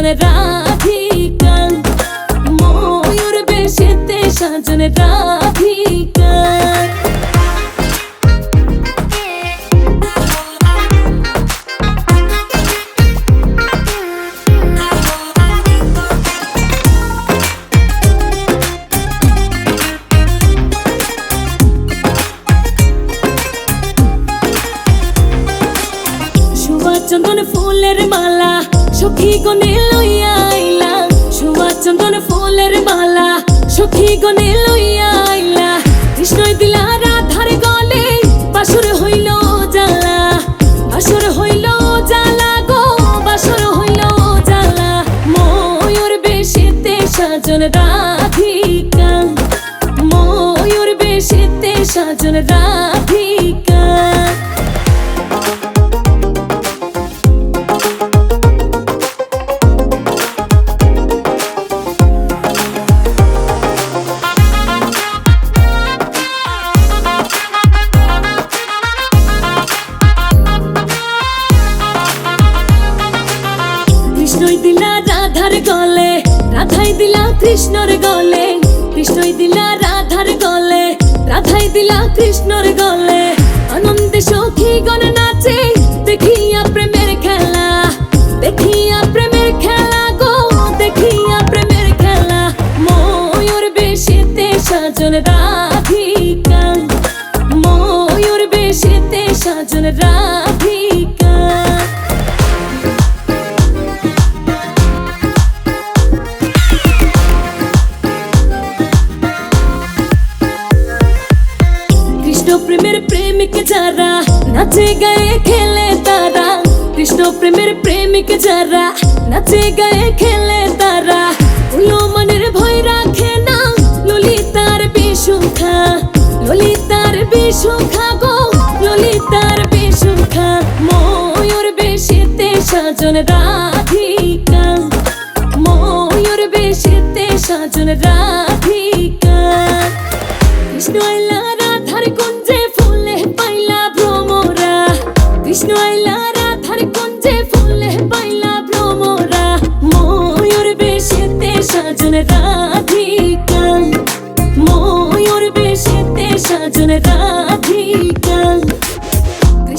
সাজন রাধিকা ময়ূর বেশেতে সাজন রাধিকা চন্দন ফুলের মালা সখী গনে লইয়া আইলা সুভাষ চন্দন ফুলের মালা। সখী গনে লইয়া আইলা, কৃষ্ণই দিলা রাধার গলে, বাসুর হইল জালা বাসুর হইল জালা গো, বাসুর হইল জালা ময়ূর বেশেতে সাজন রাধিকা। ময়ূর বেশেতে সাজন রাধিকা কৃষ্ণই দিলা রাধার গলে, রাধাই দিলা কৃষ্ণর গলে, কৃষ্ণই দিলা রাধার গলে, রাধাই দিলা কৃষ্ণর গলে। আনন্দে সখী গণ নাচে, দেখিয়া প্রেমের খেলা, দেখিয়া প্রেমের খেলা গো, দেখিয়া প্রেমের খেলা। ময়ূর বেশেতে সাজন রাধিকা, ময়ূর বেশেতে সাজন রাধিকা কৃষ্ণ প্রেমের প্রেমিক যারা নাচে গায়ে খেলে তারা, কৃষ্ণ প্রেমের প্রেমিক যারা নাচে গায়ে খেলে তারা উলো মনের ভয় রাখে না ললিতার বিশুখা ললিতার বিশুখা গো, ললিতার বিশুখা। ময়ূর বেশেতে সাজন রাধিকা, ময়ূর বেশেতে সাজন রাধিকা।